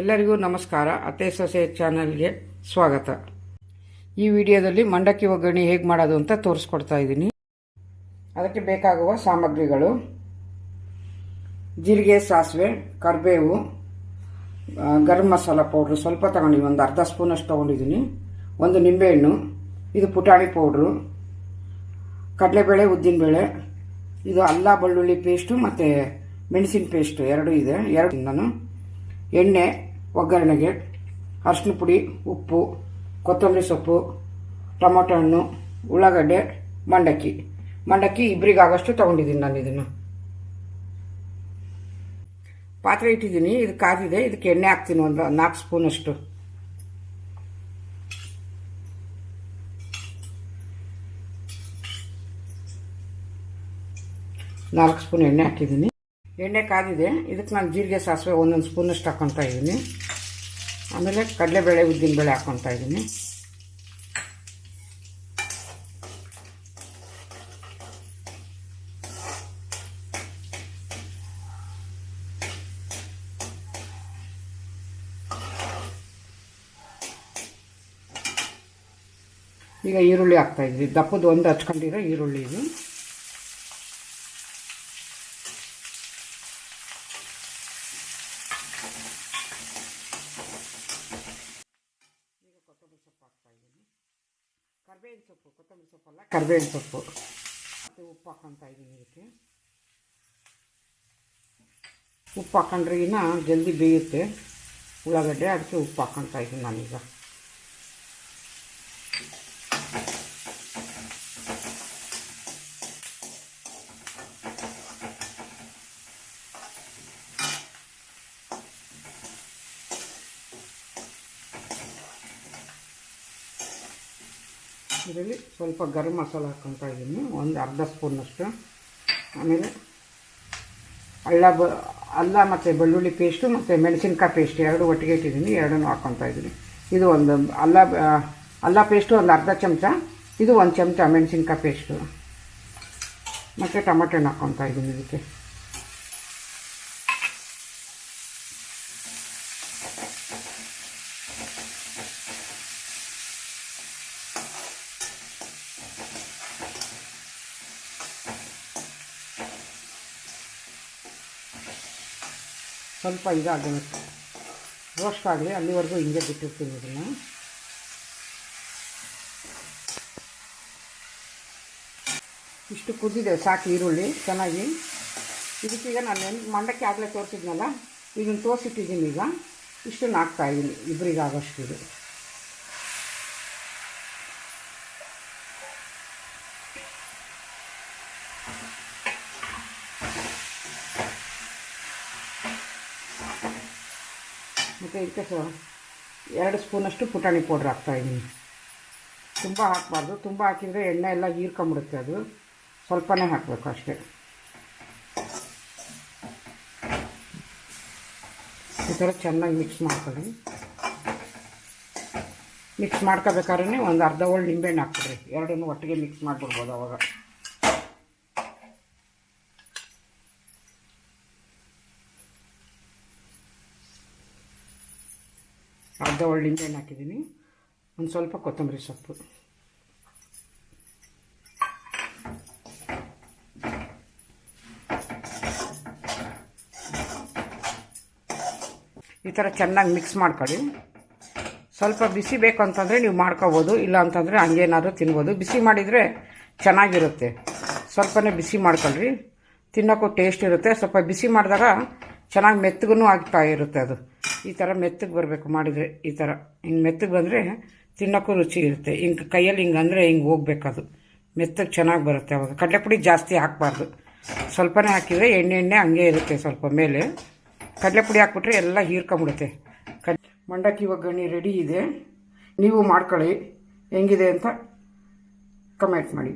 ಎಲ್ಲರಿಗೂ ನಮಸ್ಕಾರ. ಅತ್ತೆ ಸೊಸೆ ಚಾನಲ್ಗೆ ಸ್ವಾಗತ. ಈ ವಿಡಿಯೋದಲ್ಲಿ ಮಂಡಕ್ಕಿ ಒಗ್ಗರಣೆ ಹೇಗೆ ಮಾಡೋದು ಅಂತ ತೋರಿಸ್ಕೊಡ್ತಾ ಇದ್ದೀನಿ. ಅದಕ್ಕೆ ಬೇಕಾಗುವ ಸಾಮಗ್ರಿಗಳು. ಜೀರಿಗೆ, ಸಾಸಿವೆ, ಕರಿಬೇವು ಗರಂ ಮಸಾಲ ಪೌಡ್ರು ಸ್ವಲ್ಪ ತಗೊಂಡಿದ್ದೀನಿ. ಒಂದು ಅರ್ಧ ಸ್ಪೂನಷ್ಟು ತೊಗೊಂಡಿದ್ದೀನಿ. ಒಂದು ನಿಂಬೆಹಣ್ಣು, ಇದು ಪುಟಾಣಿ ಪೌಡ್ರು, ಕಡಲೆಬೇಳೆ, ಉದ್ದಿನಬೇಳೆ, ಇದು ಅಲ್ಲ, ಬೆಳ್ಳುಳ್ಳಿ ಪೇಸ್ಟು ಮತ್ತು ಮೆಣಸಿನ ಪೇಸ್ಟು. ಎರಡು ಇದೆ. ಎರಡು ನಾನು ಎಣ್ಣೆ, ಒಗ್ಗರಣೆಗೆ ಅರಿಶಿನ ಪುಡಿ, ಉಪ್ಪು, ಕೊತ್ತಂಬರಿ ಸೊಪ್ಪು, ಟೊಮೊಟೊ ಹಣ್ಣು, ಉಳ್ಳಾಗಡ್ಡೆ, ಮಂಡಕ್ಕಿ. ಮಂಡಕ್ಕಿ ಇಬ್ಬರಿಗಾಗಷ್ಟು ತೊಗೊಂಡಿದ್ದೀನಿ ನಾನು ಇದನ್ನು. ಪಾತ್ರೆ ಇಟ್ಟಿದ್ದೀನಿ, ಇದು ಕಾದಿದೆ, ಇದಕ್ಕೆ ಎಣ್ಣೆ ಹಾಕ್ತೀನಿ ಒಂದು ನಾಲ್ಕು ಸ್ಪೂನಷ್ಟು ನಾಲ್ಕು ಸ್ಪೂನ್ ಎಣ್ಣೆ ಹಾಕಿದ್ದೀನಿ. ಎಣ್ಣೆ ಕಾದಿದೆ. ಇದಕ್ಕೆ ನಾನು ಜೀರಿಗೆ ಸಾಸಿವೆ ಒಂದೊಂದು ಸ್ಪೂನಷ್ಟು ಹಾಕ್ಕೊತಾ ಇದ್ದೀನಿ. ಆಮೇಲೆ ಕಡಲೆಬೇಳೆ ಉದ್ದಿನಬೇಳೆ ಹಾಕ್ಕೊತಾ ಇದ್ದೀನಿ. ಈಗ ಈರುಳ್ಳಿ ಹಾಕ್ತಾ ಇದ್ವಿ ದಪ್ಪದ ಒಂದು ಹಚ್ಕೊಂಡಿರೋ ಈರುಳ್ಳಿ ಇದು. ಕರ್ಬೇವಿನ ಸೊಪ್ಪು ಕೊತ್ತಂಬರಿ ಸೊಪ್ಪಲ್ಲ ಕರ್ಬೇವಿನ ಸೊಪ್ಪು. ಮತ್ತು ಉಪ್ಪು ಹಾಕ್ಕೊತಾ ಇದ್ದೀನಿ ಇದಕ್ಕೆ. ಉಪ್ಪು ಹಾಕೊಂಡ್ರೆ ಇನ್ನ ಜಲ್ದಿ ಬೇಯುತ್ತೆ. ಉಳ್ಳಾಗಡ್ಡೆ ಅದಕ್ಕೆ ಉಪ್ಪು ಹಾಕ್ಕೊತಾ ಇದ್ದೀನಿ ನಾನೀಗ. ಇದರಲ್ಲಿ ಸ್ವಲ್ಪ ಗರಂ ಮಸಾಲ ಹಾಕ್ಕೊತಾ ಇದ್ದೀನಿ. ಒಂದು ಅರ್ಧ ಸ್ಪೂನಷ್ಟು ಆಮೇಲೆ ಅಲ್ಲ ಬ, ಅಲ್ಲ ಮತ್ತು ಬೆಳ್ಳುಳ್ಳಿ ಪೇಸ್ಟು ಮತ್ತು ಮೆಣಸಿನ್ಕಾಯಿ ಪೇಸ್ಟ್ ಎರಡು ಒಟ್ಟಿಗೆ ಇಟ್ಟಿದ್ದೀನಿ. ಎರಡನ್ನೂ ಹಾಕ್ಕೊತಾ ಇದ್ದೀನಿ. ಇದು ಒಂದು ಅಲ್ಲ ಅಲ್ಲ ಪೇಸ್ಟು ಒಂದು ಅರ್ಧ ಚಮಚ. ಇದು ಒಂದು ಚಮಚ ಮೆಣಸಿನ್ಕಾಯಿ ಪೇಸ್ಟು ಮತ್ತು ಟೊಮಟೊ ಹಣ್ಣು ಹಾಕ್ಕೊತಾ ಇದ್ದೀನಿ ಇದಕ್ಕೆ. ಸ್ವಲ್ಪ ಇದಾಗಬೇಕು. ರೋಸ್ಟ್ ಆಗಲಿ, ಅಲ್ಲಿವರೆಗೂ ಹಿಂಗೆ ಬಿಟ್ಟಿರ್ತೀನಿ ಇದನ್ನು. ಇಷ್ಟು ಕುದ್ದಿದೆ ಸಾಕು ಈರುಳ್ಳಿ, ಚೆನ್ನಾಗಿ. ಇದಕ್ಕೀಗ ನಾನು ಮಂಡಕ್ಕಿ ಆಗಲೇ ತೋರಿಸಿದ್ನಲ್ಲ, ಇದನ್ನು ತೋರಿಸಿಟ್ಟಿದ್ದೀನಿ ಈಗ. ಇಷ್ಟನ್ನು ಹಾಕ್ತಾ ಇದ್ದೀನಿ ಇಬ್ಬರಿಗಾಗಷ್ಟು ಇದು ಮತ್ತು ಇದಕ್ಕೆ ಸ ಎರಡು ಸ್ಪೂನಷ್ಟು ಪುಟಾಣಿ ಪೌಡ್ರ್ ಹಾಕ್ತಾಯಿದ್ದೀನಿ ತುಂಬ ಹಾಕಬಾರ್ದು. ತುಂಬ ಹಾಕಿದರೆ ಎಣ್ಣೆ ಎಲ್ಲ ಹೀರ್ಕೊಂಬಿಡುತ್ತೆ ಅದು. ಸ್ವಲ್ಪನೇ ಹಾಕಬೇಕು ಅಷ್ಟೇ. ಈ ಥರ ಚೆನ್ನಾಗಿ ಮಿಕ್ಸ್ ಮಾಡ್ಕೊಳ್ಳಿ. ಮಿಕ್ಸ್ ಮಾಡ್ಕೋಬೇಕಾದ್ರೆ ಒಂದು ಅರ್ಧ ಒಳ್ಳೆ ನಿಂಬೆಹಣ್ಣು ಹಾಕ್ಬಿಡ್ರಿ. ಎರಡನ್ನೂ ಒಟ್ಟಿಗೆ ಮಿಕ್ಸ್ ಮಾಡಿಬಿಡ್ಬೋದು ಅವಾಗ. ಅರ್ಧ ಒಳ್ಳೆ ನಿಂಬೆಹಣ್ಣು ಹಾಕಿದ್ದೀನಿ. ಒಂದು ಸ್ವಲ್ಪ ಕೊತ್ತಂಬರಿ ಸೊಪ್ಪು. ಈ ಥರ ಚೆನ್ನಾಗಿ ಮಿಕ್ಸ್ ಮಾಡ್ಕೊಳ್ಳಿ. ಸ್ವಲ್ಪ ಬಿಸಿ ಬೇಕು ಅಂತಂದರೆ ನೀವು ಮಾಡ್ಕೋಬೋದು, ಇಲ್ಲ ಅಂತಂದರೆ ಹಂಗೇನಾದ್ರು ತಿನ್ಬೋದು. ಬಿಸಿ ಮಾಡಿದರೆ ಚೆನ್ನಾಗಿರುತ್ತೆ. ಸ್ವಲ್ಪನೇ ಬಿಸಿ ಮಾಡ್ಕೊಳ್ರಿ. ತಿನ್ನೋಕ್ಕೂ ಟೇಸ್ಟ್ ಇರುತ್ತೆ. ಸ್ವಲ್ಪ ಬಿಸಿ ಮಾಡಿದಾಗ ಚೆನ್ನಾಗಿ ಮೆತ್ತಗೂ ಆಗ್ತಾ ಇರುತ್ತೆ ಅದು. ಈ ಥರ ಮೆತ್ತಗೆ ಬರಬೇಕು ಮಾಡಿದರೆ ಈ ಥರ ಹಿಂಗೆ ಮೆತ್ತಗೆ ಬಂದರೆ ತಿನ್ನೋಕ್ಕೂ ರುಚಿ ಇರುತ್ತೆ. ಹಿಂಗೆ ಕೈಯಲ್ಲಿ ಹಿಂಗೆ ಅಂದರೆ ಹಿಂಗೆ ಹೋಗ್ಬೇಕದು ಮೆತ್ತಗೆ ಚೆನ್ನಾಗಿ ಬರುತ್ತೆ ಅವಾಗ. ಕಡಲೆಪುಡಿ ಜಾಸ್ತಿ ಹಾಕಬಾರ್ದು. ಸ್ವಲ್ಪನೇ ಹಾಕಿದರೆ ಎಣ್ಣೆ ಎಣ್ಣೆ ಹಂಗೆ ಇರುತ್ತೆ ಸ್ವಲ್ಪ ಮೇಲೆ. ಕಡಲೆಪುಡಿ ಹಾಕ್ಬಿಟ್ರೆ ಎಲ್ಲ ಹೀರ್ಕೊಂಬಿಡುತ್ತೆ ಕಡ್ ಮಂಡಕ್ಕಿ ಒಗ್ಗರಣೆ ರೆಡಿ ಇದೆ. ನೀವು ಮಾಡ್ಕೊಳ್ಳಿ. ಹೆಂಗಿದೆ ಅಂತ ಕಮೆಂಟ್ ಮಾಡಿ.